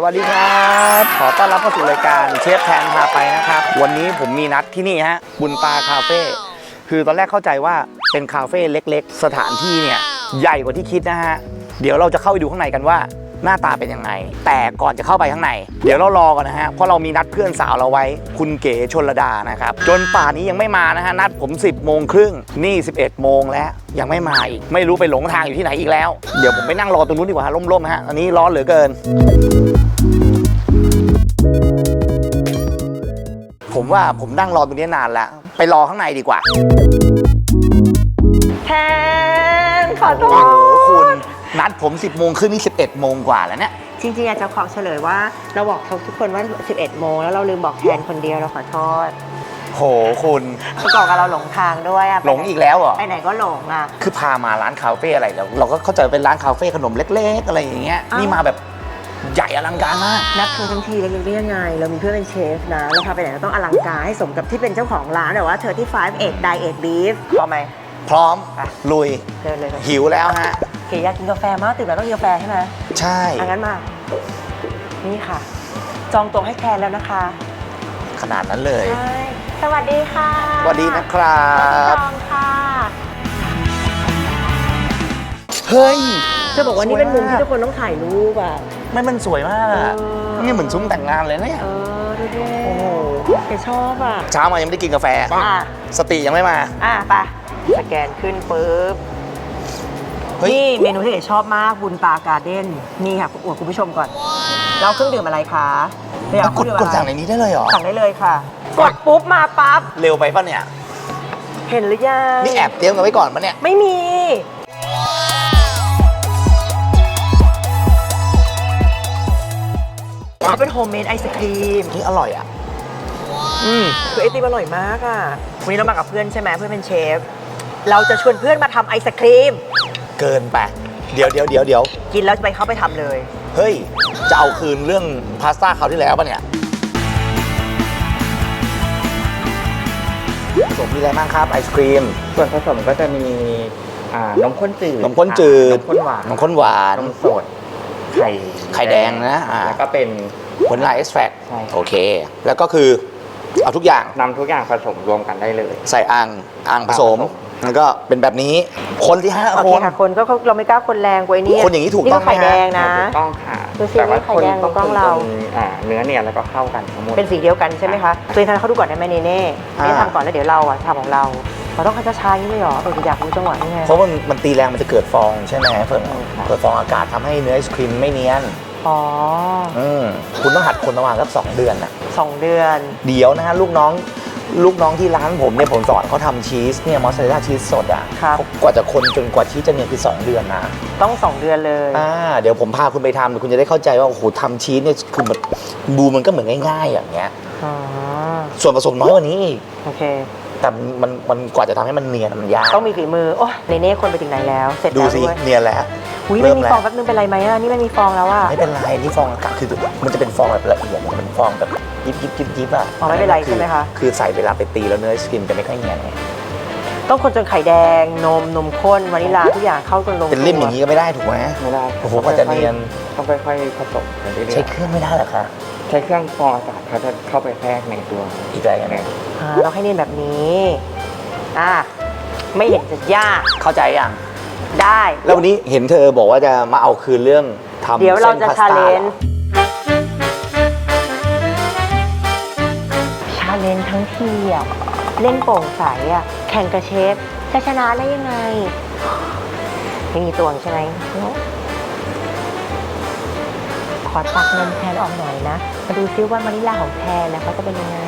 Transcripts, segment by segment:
สวัสดีครับ ขอต้อนรับเข้าสู่รายการเชฟแทนพาไปนะครับ วันนี้ผมมีนัดที่นี่ฮะ บุญตาคาเฟ่คือตอนแรกเข้าใจว่าเป็นคาเฟ่เล็กๆ สถานที่เนี่ย ใหญ่กว่าที่คิดนะฮะ เดี๋ยวเราจะเข้าไปดูข้างในกันว่าหน้าตาเป็นยังไง แต่ก่อนจะเข้าไปข้างใน เดี๋ยวเรารอกันนะฮะ เพราะเรามีนัดเพื่อนสาวเราไว้ คุณเก๋ชนระดานะครับ จนป่านนี้ยังไม่มานะฮะ นัดผม 10โมงครึ่ง นี่ 11โมงแล้วยังไม่มาอีก ไม่รู้ไปหลงทางอยู่ที่ไหนอีกแล้ว เดี๋ยวผมไปนั่งรอตรงนู้นดีกว่าฮะร่มๆฮะ อันนี้ร้อนเหลือเกิน ผมว่าผมนั่งรอตรงนี้นานแล้ว ไปรอข้างในดีกว่า แทนขอโทโอ้โหคุษณนัดผม 10โมงครึ่งนี่11 โมงกว่าแล้วเนี่ย จริงๆอยากจะขอเฉลยว่า เราบอกทุกคนว่า 11 โมงแล้วเราลืมบอกแทนคนเดียวเราขอโทษโหคุณ ประกอบกับเราหลงทางด้วยอะหลงอีกแล้วเหรอ ไปไหนก็หลงอะคือพามาร้านคาเฟ่อะไรเราเราก็เข้าใจเป็นร้านคาเฟ่ขนมเล็ก ๆ อะไรอย่างเงี้ยอ้าวนี่มาแบบ ใหญ่อลังการมาก นัดเธอทั้งทีเล็กๆได้ยังไง เรามีเพื่อนเป็นเชฟนะ เราพาไปไหนเราต้องอลังการให้สมกับที่เป็นเจ้าของร้านแต่ว่าเธอที่5 8 Diet Beef พอไหมพร้อมไปลุย เดินเลยค่ะหิวแล้วฮะเก๋อยากกินกาแฟมากตื่นมาต้องกินกาแฟใช่ไหมใช่อังั้นมา นี่ค่ะ จองตัวให้แทนแล้วนะคะ ขนาดนั้นเลยใช่สวัสดีค่ะสวัสดีนะครับจองค่ะ เฮ้ย จะบอกว่านี่เป็นมุมที่สวยมากทุกคนต้องถ่ายรูปอะ ไม่มันสวยมากอะเออ นี่เหมือนซุ้มแต่งงานเลยนะเนี่ย เออ ดูดิโอ้โห แกชอบอะ เช้ามายังไม่ได้กินกาแฟ อะ สติยังไม่มา อะไปสแกนขึ้นปุ๊บ เฮ้ย นี่เมนูที่เก๋ชอบมากบุญตาการ์เด้นนี่ค่ะอวดคุณผู้ชมก่อน เราเครื่องดื่มอะไรคะเราอยากกดเครื่องกดื่ดมสั่งอะไรในนี้ได้เลยเหรอ สั่งได้เลยค่ะ กดปุ๊บมาปั๊บ เร็วไปปะเนี่ย เห็นหรือยัง นี่แอบเตรียมกันไว้ก่อนปะเนี่ย ไม่มี เขาเป็นโฮมเมดไอศครีมนี่อร่อยอะอืมคือไอติมอร่อยมากอะวันนี้เรามากับเพื่อนใช่ไหมเพื่อนเป็นเชฟ เราจะชวนเพื่อนมาทำไอศครีม เกินไป เดี๋ยวเดี๋ยวเดี๋ยวเดี๋ยวกินแล้วจะไปเข้าไปทำเลย เฮ้ย จะเอาคืนเรื่องพาสต้าคราวที่แล้วปะเนี่ยผสมมีอะไรบ้างครับไอศครีม ส่วนผสมก็จะมีอ่านมข้นจืดนมข้นจืดนมข้นหวาน นมข้นหวาน นมสด ไข่ไข่แดงนะอ่า แล้วก็เป็นผลลายเอ็กซ์แฟกใช่ครับโอเค แล้วก็คือเอาทุกอย่างนำทุกอย่างผสมรวมกันได้เลย ใส่อ่างอ่างผสมอ่างผสม แล้วก็เป็นแบบนี้คนที่ห้าโอคเคนค่ะคนก็เราไม่กล้าคนแรงกว่าไอ้นี่คนอย่างนี้ถูกต้องไหมไข่แดงนะ ถูกต้องค่ะดูสิแต่ว่าไข่คนแดงต้องกล้องคนเราจนอ่าเนื้อเนี่ยแล้วก็เข้ากันทั้งหมดเป็นสีเดียวกันใช่ไหมคะตัวเองทำให้เขาดูก่อนได้ไหมเนเน่อ่านี่ทำก่อนแล้วเดี๋ยวเราอะทำของเรา เราต้องคัดช้าๆอย่างนี้เลยเหรอเอออยากรู้จังหวะนี่ไง เพราะมันมันตีแรงมันจะเกิดฟองใช่ไหมเฟิร์นใช่ค่ะ เกิดฟองอากาศทำให้เนื้อไอศครีมไม่เนียนอ๋ออืมคุณต้องหัดคนประมาณสักสองเดือนนะ สองเดือน เดี๋ยวนะฮะลูกน้องลูกน้องที่ร้านผมเนี่ยผมสอนเขาทำชีสเนี่ยมอสซาเรลล่าชีสสดอะครับ เขากว่าจะคนจนกว่าชีสจะเนียนคือสองเดือนนะต้องสองเดือนเลย อ่าเดี๋ยวผมพาคุณไปทำเดี๋ยวคุณจะได้เข้าใจว่าโอ้โหทำชีสเนี่ยคือแบบดูมันก็เหมือนง่าย ๆ อย่างเงี้ย อ๋อ ส่วนผสมน้อยกว่านี้อีกโอเค แต่มันมันกว่าจะทำให้มันเนียนมันยากต้องมีฝีมือ โอ้เนเน่คนไปถึงไหนแล้ว เสร็จดูแล้วสิด้วยเนียนแล้วอุ้ยเริ่ไม่มมีแล้วฟองแป๊บนึงเป็นไรไหมอะ นี่มันมีฟองแล้วอะ ไม่เป็นไรนี่ฟองอากาศคือมันจะเป็นฟองแบบละเอียดมันเป็นฟองแบบยิบยิบยิบยิบอะอ๋อไม่เป็นไรอใช่ไหมคะ คือใส่เวลาไปตีแล้วเนื้อไอศครีมจะไม่ค่อยเนียนไงต้องคนจนไข่แดง นม นมข้น วานิลลา ทุกอย่างเข้าจนลงเป็นริมอย่างนี้ก็ไม่ได้ถูกไหม ไม่ได้โอ้โหกว่าจะเนียน ต้องค่อยๆผสมไปเรื่อยใช้เครื่องไม่ได้เหรอคะๆ ใช้เครื่องฟองอากาศเขาจะเข้าไปแทรกในตัวอีกอะไรกันเนี่ยอ่าเราให้เนียนแบบนี้อ่าไม่เห็นจะยากเข้าใจยังได้ แล้ววันนี้เห็นเธอบอกว่าจะมาเอาคืนเรื่องทำเดี๋ยวเราจะส้นพชาสต้เลหรนอจ์ชาเลนจ์ทั้งทีอะเล่นโปร่งใสอะแข่งกับเชฟจะชนะได้ยังไงไม่มีตวงใช่ไหม ขอตักนมแทนออกหน่อยนะ มาดูซิว่ามานิลาของแทนนะเขาจะเป็นยังไง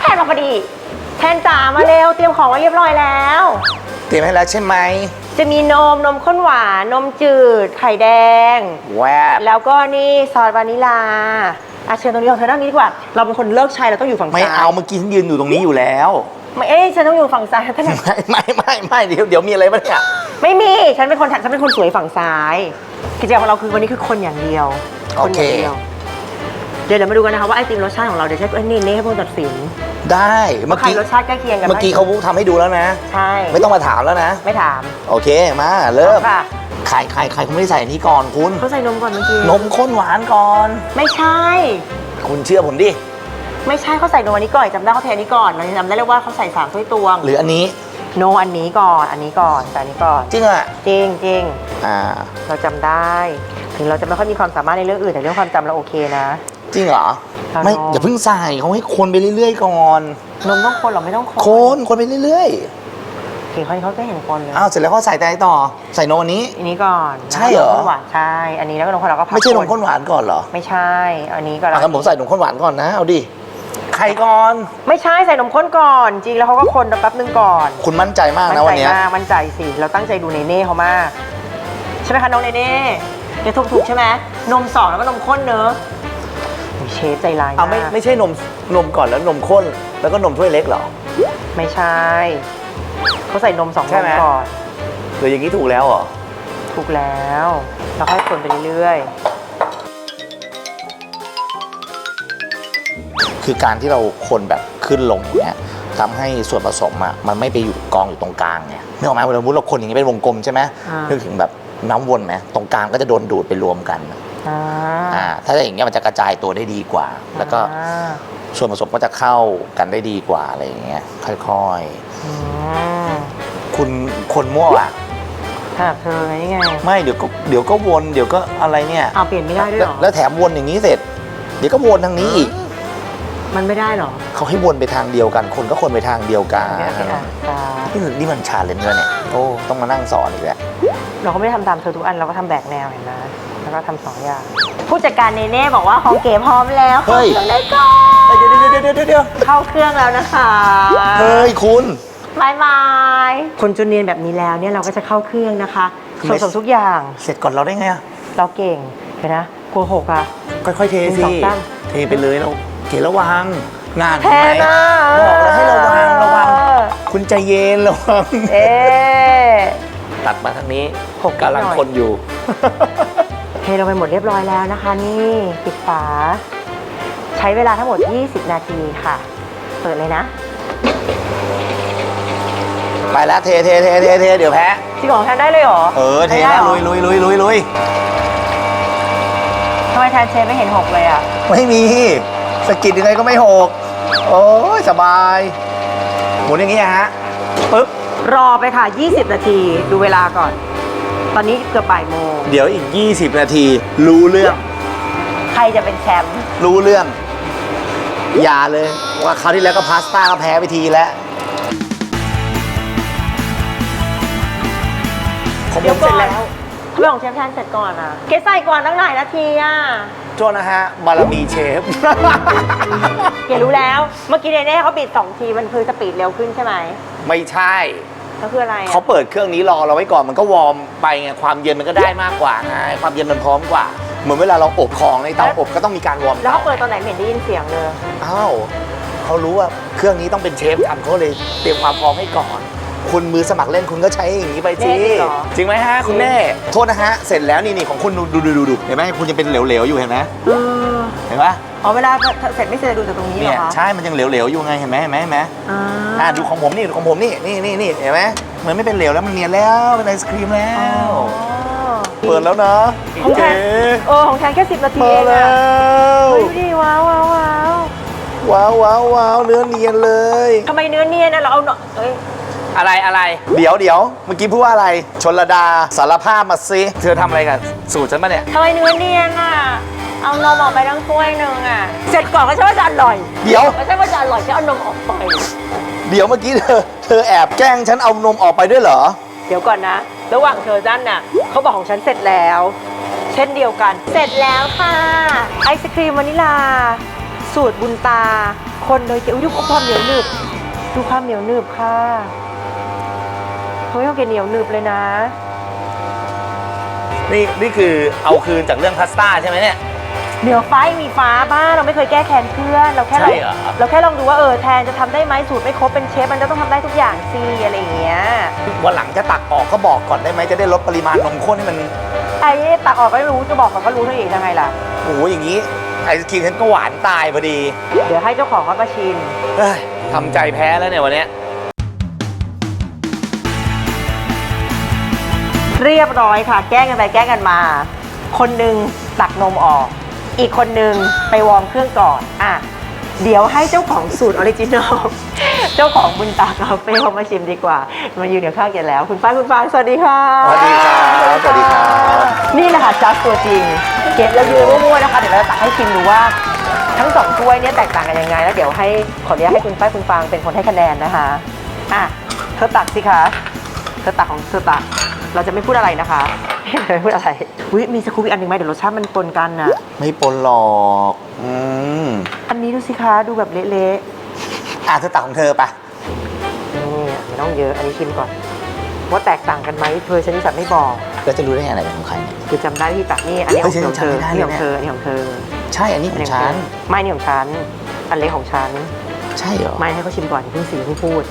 แทนมาพอดีแทนจ๋ามาเร็ว เตรียมของไว้เรียบร้อยแล้ว เตรียมให้แล้วใช่ไหม จะมีนมนมข้นหวาน นมจืด ไข่แดง แวบแล้วก็นี่ซอสวานิลาอาเชิญตรงนี้ของเธอนั่งนี้ดีกว่า เราเป็นคนเลิกใช้เราต้องอยู่ฝั่งซ้าไม่ยเอาเมื่อกี้ฉันยืนอยู่ตรงนี้อยู่แล้ว ไม่เอ้ยฉันต้องอยู่ฝั่งซ้ายท่านไม่ไม่ไม่ไม่เดี๋ยวเดี๋ยวมีอะไรบ้างเนี่ยไม่มี ฉันเป็นคนฉันเป็นคนสวยฝั่งซ้าย กิจกรรมของเราคือวันนี้คือคนอย่างเดียว คนอย่างเดียว เดี๋ยวเรามาดูกันนะคะว่าไอติมรสชาติของเราเดี๋ยวใช้เอ้ยนี่นี่ให้พวกตัดสิน ได้เมื่อไข่กี้รสชาติใกล้เคียงกันไหเมื่อกี้เขาทำให้ดูแล้วนะ ใช่ ไม่ต้องมาถามแล้วนะ ไม่ถาม โอเคมาเริ่มค่ะไข่ไข่ไข่คุณไม่ได้ใส่อันนี้ก่อนคุณเขาใส่นมก่อนเมื่อกี้นมข้นหวานก่อน ไม่ใช่ คุณเชื่อผมดิ ไม่ใช่เขาใส่นมอันนี้ก่อนจำได้เขาเทอันนี้ก่อนเราจำได้เลยว่าเขาใส่สามถ้วยตวงหรืออันนี้โนอันนี้ก่อนอันนี้ก่อนแต่อันนี้ก่อนจริงอะจริงจริงอ่าเราจำได้ ถึงเราจะไม่ค่อยมีความสามารถในเรื่องอื่นแต่เรื่องความจำเราโอเคนะ จริงเหรอครับไม่น้องอย่าเพิ่งใส่เขาให้คนไปเรื่อยๆก่อนนมต้องคนเหรอไม่ต้องคนคนคนไปเรื่อยเห็นเขาเขาก็เห็นคนเลยๆอ้าวเสร็จแล้วก็ใส่อะไรต่อใส่นมอันนี้ อันนี้ก่อนใช่เหรอ นมข้นหวานใช่อันนี้แล้วก็นมข้นหวานก็พักไม่ใช่นมข้นหวานก่อนเหรอไม่ใช่ อันนี้ก่อนอะงั้นผมใส่นมข้นหวานก่อนนะเอาดิไข่ก่อน ไม่ใช่ใส่นมข้นก่อน จริงแล้วเขาก็คนแป๊บนึงก่อนคุณมั่นใจมากมั่นะนวันใจเนี้ยมากมั่นใจสิเราตั้งใจดูเนเน่เขามากใช่ไหมคะน้องเนเน่เดี๋ยวถูกถูกใช่ไหมนมสองแล้วก็นมข้นเนอะโอ้ยเชฟใจร้ายเอาไม่มากไม่ใช่นมนมก่อนแล้วนมข้น แล้วก็นมถ้วยเล็กเหรอ ไม่ใช่เขาใส่นมสองใช่นไหมมก่อน หรืออย่างนี้ถูกแล้วเหรอถูกแล้วแล้วค่อยคนไปเรื่อย คือการที่เราคนแบบขึ้นลงอย่างเงี้ยทำให้ส่วนผสมอะมันไม่ไปอยู่กองอยู่ตรงกลางไงนึกออกไหมเวลาสมมติเราคนอย่างนี้เป็นวงกลมใช่ไหมอ่านึกถึงแบบน้ำวนไหมตรงกลางก็จะโดนดูดไปรวมกันๆอ่าอ่าถ้าอย่างเงี้ยมันจะกระจายตัวได้ดีกว่า แล้วก็อ่าส่วนผสมก็จะเข้ากันได้ดีกว่าอะไรอย่างเงี้ยค่อยอืมๆ คุณคนมั่วอะถนัดเธอไงนี่ไงไม่เดี๋ยวก็เดี๋ยวก็วนเดี๋ยวก็อะไรเนี่ย เอาเปลี่ยนไม่ได้ด้วยแล้วเหรอ แล้วแถมวนอย่างนี้เสร็จ เดี๋ยวก็วนทางนี้อีก มันไม่ได้เหรอเขาให้วนไปทางเดียวกัน คนก็คนไปทางเดียวกันโอเคอะตานี่มันนี่มันชาเลนจ์เลยเนี่ยโอ้ต้องมานั่งสอนอีกแล้วเราก็ไม่ได้ทำตามเธอทุกอันเราก็ทำแบกแนวเห็นไหมแล้วก็ทำสองอย่างผู้จัดการเนเน่บอกว่าของเก๋พร้อมแล้วเฮ้ยเข้าเครื่องได้ก่อนเดี๋ยวเดี๋ยวเดี๋ยวเดี๋ยวเดี๋ยวเข้าเครื่องแล้วนะคะเฮ้ยคุณบายบายคนจนเนียนแบบนี้แล้วเนี่ยเราก็จะเข้าเครื่องนะคะทำไมส่วนผสมทุกอย่าง เสร็จก่อนเราได้ไงอะเราเก่งเห็นนะกลัวหกอะค่อยๆเทหนึ่งสิสองสามเทไปเลยเรา เก๋ระวังงานแทเห็นไหมนนะบอกแล้วให้ระวังระวัง คุณใจเย็นระวังเอ๊ะตัดมาทางนี้หกนิดหน่อยกำลังคนอยู่เทลงไปหมดเรียบร้อยแล้วนะคะ นี่ปิดฝา ใช้เวลาทั้งหมด 20 นาทีค่ะ เปิดเลยนะ ไปแล้วเทเทเทเทเทเดี๋ยวแพ้จริงเหรอแทนได้เลยเหรอ เออเทไม่ได้แล้วหรลุอยลุยลุยลุยลุยทำไมแทนเชฟไม่เห็นหกเลยอะ ไม่มี สะกิดยังไงก็ไม่หก โอ้ยสบาย หมุนอย่างนี้ฮะปึ๊บ รอไปค่ะ 20 นาทีดูเวลาก่อน ตอนนี้เกือบบ่ายโมง เดี๋ยวอีก 20 นาที รู้เรื่อง ใครจะเป็นแชมป์รู้เรื่อง อย่าเลยว่าคราวที่แล้วก็พาสต้าก็แพ้ไปทีแล้วของผมเสร็จแล้วทำไมของเชฟแทนเสร็จก่อนอะ เกใส่ก่อนตั้งหลายนาทีอะ โทษนะฮะ บารมีเชฟ เกรู้แล้ว เมื่อกี้เนเน่เขาบิดสองทีมันคือสปีดเร็วขึ้นใช่ไหมไม่ใช่ ก็คืออะไรเขาอะเปิดเครื่องนี้รอเราไว้ก่อนมันก็วอร์มไปไงความเย็นมันก็ได้มากกว่าไงความเย็นมันพร้อมกว่า เหมือนเวลาเราอบของในเตาอบก็ต้องมีการวอร์มแล้วเตาเขาเปิดตอนไหนไม่เห็นได้ยินเสียงเลย อ้าวเขารู้ว่าเครื่องนี้ต้องเป็นเชฟทำเขาเลยเตรียมความพร้อมให้ก่อน คุณมือสมัครเล่นคุณก็ใช้อย่างนี้ไปสิแน่จริงเหรอ จริงไหมฮะคุณแม่ โทษนะฮะ เสร็จแล้วนี่นี่ของคุณดูดูดูดูดูเห็นไหมคุณยังเป็นเหลวๆอยู่เห็นไหมเออเห็นปะอ๋อเวลาเสร็จไม่เสร็จดูจากตรงนี้เหรเนี่อยคะใช่มันยังเหลวๆอยู่ไงเห็นไหมเห็นไหมเห็นไหมอ่าอ่าดูของผมนี่ดูของผมนี่นี่นี่นี่เห็นไหมเหมือนไม่เป็นเหลวแล้วมันเนียนแล้วเป็นไอศครีมแล้อ๋อวเปิดแล้วนะของแทเก๋นเออของแทนแค่สิบนาทีมาเองแล้อะวเฮ้ยดูดิว้าวว้าวว้าวว้าวว้าวว้าวเนื้อเนียนเลยทำไมเนื้อเนียนนะเราเอาเนาะเอ้ย อะไรอะไรเดี๋ยวเดี๋ยวเมื่อกี้พูดว่าอะไร ชนระดาสารภาพมาซิเธอทำอะไรกับสูตรฉันมาเนี่ย ทำไมเนื้อเนียนอะ เอานมออกไปทั้งถ้วยหนึ่งอะ เสร็จก่อนก็ใช่ว่าจะอร่อยเดี๋ยว ไม่ใช่ว่าจะอร่อยจะเอานมออกไป เดี๋ยวเมื่อกี้เธอเธอแอบแกล้งฉันเอานมออกไปด้วยเหรอ เดี๋ยวก่อนนะ ระหว่างเธอด้านน่ะเขาบอกของฉันเสร็จแล้ว เช่นเดียวกัน เสร็จแล้วค่ะ ไอศครีมวานิลา สูตรบุญตา คนโดยเกอุ๊ยดูความเหนียวหนึบ ดูความเหนียวหนึบค่ะ เฮ้ยเขาเกเหนียวหนึบเลยนะ นี่นี่คือเอาคืนจากเรื่องพาสต้าใช่ไหมเนี่ย เหนือฟ้ายังมีฟ้าบ้างเราไม่เคยแก้แค้นเพื่อน เราแค่ลองใช่เหรอ เราแค่ลองดูว่าเออแทนจะทำได้ไหมสูตรไม่ครบเป็นเชฟมันจะต้องทำได้ทุกอย่างสิอะไรอย่างเงี้ยวันหลังจะตักออกก็บอกก่อนได้ไหมจะได้ลดปริมาณนมข้นให้มันไอ้ตักออกก็ไม่รู้จะบอกก่อนก็รู้เท่าอีกยังไงล่ะ โอ้โหอย่างนี้ไอศครีมฉันก็หวานตายพอดีเดี๋ยวให้เจ้าของเขามาชิม เฮ้ยทำใจแพ้แล้วเนี่ยวันเนี้ย เรียบร้อยค่ะ แกล้งกันไปแกล้งกันมา คนหนึ่งตักนมออก อีกคนหนึ่งไปวอร์มเครื่องก่อนอะเดี๋ยวให้เจ้าของสูตรออริจินอล เจ้าของบุญตาคาเฟ่เขามาชิมดีกว่า มายืนเดี๋ยวข้างกันแล้ว คุณป้ายคุณฟางสวัสดีค่ะ สวัสดีครับสวัสดีครับ นี่แหละค่ะจัสตัวจริง เก็บแล้วยืนมั่วๆนะคะ เดี๋ยวเราจะตักให้ชิมดูว่า ทั้งสองถ้วยเนี่ยแตกต่างกันยังไง แล้วเดี๋ยวให้ขออนุญาตให้คุณป้ายคุณฟางเป็นคนให้คะแนนนะคะ อะ เธอตักสิคะ เธอตักของเธอตักเราจะไม่พูดอะไรนะคะไม่พูดอะไรอุ้ยมีสกู๊ปอีกอันหนึ่งไหมเดี๋ยวรสชาติมันปนกันน่ะไม่ปนหรอกอืมอันนี้ดูสิคะดูแบบเละอะเธอตักของเธอปะๆนี่ไม่ต้องเยอะอันนี้ชิมก่อน ว่าแตกต่างกันไหมเธอฉันนี่สัตว์ไม่บอกแล้วจะรู้ได้ไงอะไรเป็นของใครเนี่ย คือจำได้ที่ตักนี่อันนี้ขเฮ้อยงฉันเธอจำไม่ได้อันนี้ของเลยเนี่ย เธออันนี้ของเธอใช่อันนี้ของฉัน ไม่นี่ของฉันอันเล็กของฉัน ใช่เหรอไม่ให้เขาชิมก่อนอย่าเพิ่งสีเพิ่งพูด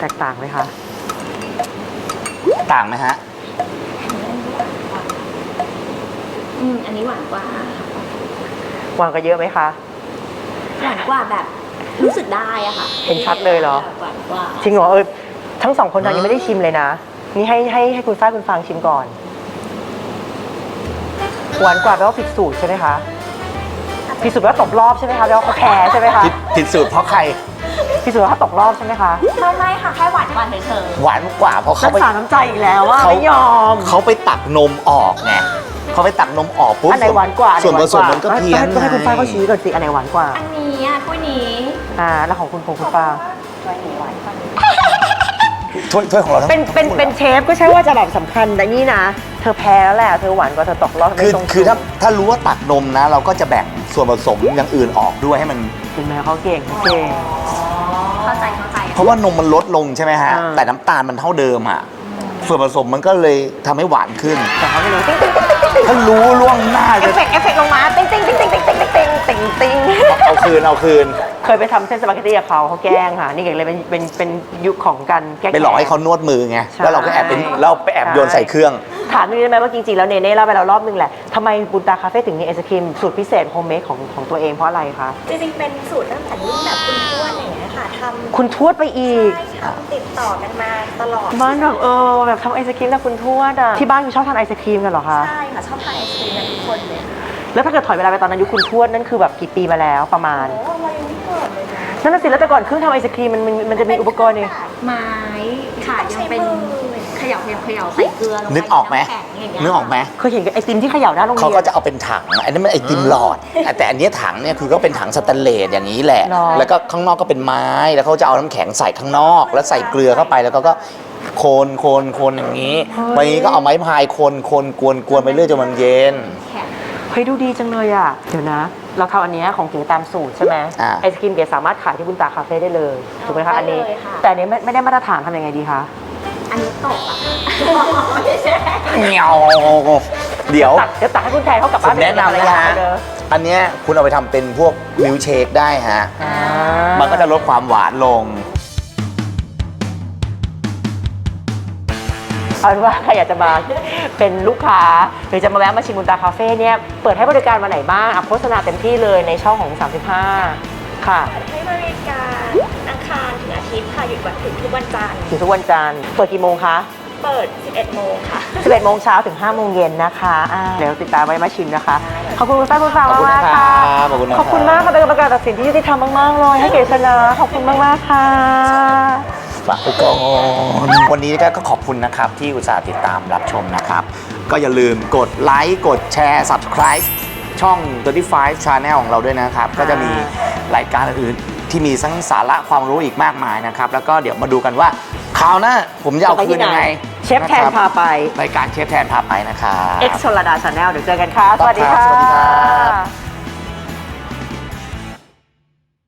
แตกต่าง ไหมคะ ต่างไหมฮะ อืมอันนี้หวานกว่า วางกันเยอะไหมคะ หวานกว่าแบบรู้สึกได้อะค่ะเห็นชัดเลยเหรอ หวานกว่าจริงเหรอเออทั้งสองคนทางยังไม่ได้ชิมเลยนะ นี่ให้ให้ให้คุณฝ้ายคุณฟางชิมก่อน หวานกว่าแปลว่าผิดสูตรใช่ไหมคะผิดสูตรแปลว่าตกรอบใช่ไหมคะแปลว่าเขาแพ้ใช่ไหมคะ ผิดผิดสูตรเพราะใคร ผิดสูตรแปลว่าเขาตกรอบใช่ไหมคะ ไม่ไม่ค่ะ แค่หวานกว่าเฉยหวานกว่าเพราะเขารักไปษาน้ำใจอีกแล้วว่าเขาไม่ยอม เขาไปตักนมออกไงเขาไปตักนมออกปุ๊บอันไหนหวานกว่าอัส่วนไหผวาสมมันก็เพี้ยนก็ให้คุณฝ้ายเขาชี้ก่อนสิอันไหนหวานกว่า ๆอันนี้อะถ้วยนี้อ่า แล้วของคุณของคุณฟางถ้วยนี้หวานกว่าถ้วยถ้วยของเราทั้งเป็น เป็นเป็นเชฟก็ใช่ว่าจะแบบสำคัญแต่นี่นะ เธอแพ้แล้วแหละ เธอหวานกว่าเธอตกรอบคือไม่ตรงคือถ้าถ้ารู้ว่าตักนมนะ เราก็จะแบ่งส่วนผสมอย่างอื่นออกด้วยให้มันเห็นไหมเขาเก่งเขาเก่งเข้าใจ เข้าใจเพราะว่านมมันลดลงใช่ไหมฮะ อ่า แต่น้ำตาลมันเท่าเดิมอะส่วนผสมมันก็เลยทำให้หวานขึ้น แต่เขาไม่รู้ติ๊งติ๊งติ๊งติ๊งติ๊งถ้ารู้ล่วงหน้าเอจะฟเฟกต์เอฟเฟกต์ลงมา ติ๊งติ๊งติ๊งติ๊งติ๊งติ๊งติ๊งติ๊งติ๊งติ๊ง เอาคืนเอาคืน เคยไปทำเส้นสปาเกตตี้กับเขาเขาแกล้งค่ะ นี่เก่งเลยเป็นเป็นเป็นยุคของการแกล้ง ไปหลอกให้เขานวดมือไง ใช่แล้วเราก็แอบเป็นเราไปแอบโยนใส่เครื่อง ถามนิดได้ไหมว่าจริงๆ แล้วเนเน่เล่าไปแล้วรอบนึงแหละทำไมบุญตาคาเฟ่ถึงมีไอศครีมสูตรพิเศษโฮมเมดของของตัวเองเพราะอะไรคะ จริงๆ เป็นสูตรตั้งแต่รุ่นแบบคุณทวดอย่างเงี้ยค่ะทำคุณทวดไปอีก ใช่ทำติดต่อกันมาตลอด บ้านแบบเออแบบทำไอศครีมแต่คุณทวดอะ ที่บ้านคือชอบทานไอศครีมกันเหรอคะ ใช่ค่ะ ชอบทานไอศครีมกันทุกคนเลย แล้วถ้าเกิดถอยเวลาไปตอนนั้นยุคคุณทวดนั่นคือแบบกี่ปีมาแล้วประมาณโอ้เรายังไม่เกิดเลยนะนั่นน่ะสิแล้วแต่ก่อนเครื่องทำไอศครีมมันมันมันจะมีอุปกรณ์นี่ ไม้ค่ะยังเป็นเขย่าเขย่าเขย่าใส่เกลือลงไปนึกออกไหมำแข็งอย่างเงี้ยนึกออกไหมเคยเห็นไอติมที่เขย่าหน้าโรงเรียนเขาก็จะเอาเป็นถัง อันนี้มันไอติมหลอด แต่อันเนี้ยถังเนี่ยคือก็เป็นถังสแตนเลสอย่างนี้แหละ หรอ แล้วก็ข้างนอกก็เป็นไม้ แล้วเขาจะเอาน้ำแข็งใส่ข้างนอก แล้วใส่เกลือเข้าไป แล้วก็ก็โคนโคนโคนอย่างนี้วันนี้ก็เอาไม้พายโคนโคนกวนกวนไปเรื่อยจนมันเย็น แข็งเฮ้ ยดูดีจังเลยอะ เดี๋ยวนะ เราทำอันเนี้ยของเก๋ตามสูตรใช่ไหมอ่า ไอศครีมเก๋สามารถขายที่บุญตาคาเฟ่ได้เลยถูกไหมคะได้อันนี้เลยค่ะ แต่อันนี้ไม่ไม่ได้มาตรฐานทำยังไงดีคะอันนี้ตกอะ ไม่ใช่เงียวเดี๋ยว ตัดเดี๋ยวตัดให้คุณแทนเขากลับผบ้านมแนะนำนะฮะเลยอันเนี้ยคุณเอาไปทำเป็นพวกมิลค์เชคได้ฮะ อ่า มันก็จะลดความหวานลง เอาเป็นว่าใครอยากจะมาเป็นลูกค้า หรือจะมาแวะมาชิมบุญตาคาเฟ่เนี่ยเปิดให้บริการวันไหนบ้างอะโฆษณาเต็มที่เลยในช่องของ 35 ค่ะให้บริการอังคารถึงอาทิตย์ค่ะหยุดวันถึงทุกวันจันทร์ถึงทุกวันจันทร์เปิดกี่โมงคะเปิด 11 โมงค่ะ 11 โมงเช้าถึง 5 โมงเย็นนะคะอ่าเดี๋ยวติดตามไว้มาชิมนะคะ ขอบคุณคุณป้าคุณฟางขอบคุณมากๆค่ะนะครับขอบคุณนะครับขอบคุณมากค่ะเป็นกรรมการตัดสินที่ยุติธรรมมากๆเลยให้เกียรติชนะขอบคุณมากๆค่ะ ฝากไปก่อน วันนี้ก็ขอบคุณนะครับที่อุตส่าห์ติดตามรับชมนะครับ ก็อย่าลืมกดไลค์ กดแชร์ subscribe ช่อง 35 Channel ของเราด้วยนะครับ ก็จะมีรายการอื่นๆที่มีทั้งสาระความรู้อีกมากมายนะครับ แล้วก็เดี๋ยวมาดูกันว่าคราวหน้าผมจะเอาคืนยังไงเชฟแทนพาไป รายการเชฟแทนพาไปนะครับ X ชลดาชาแนลเดี๋ยวเจอกันค่ะ สวัสดีครัค่ะบสวัสดีครับ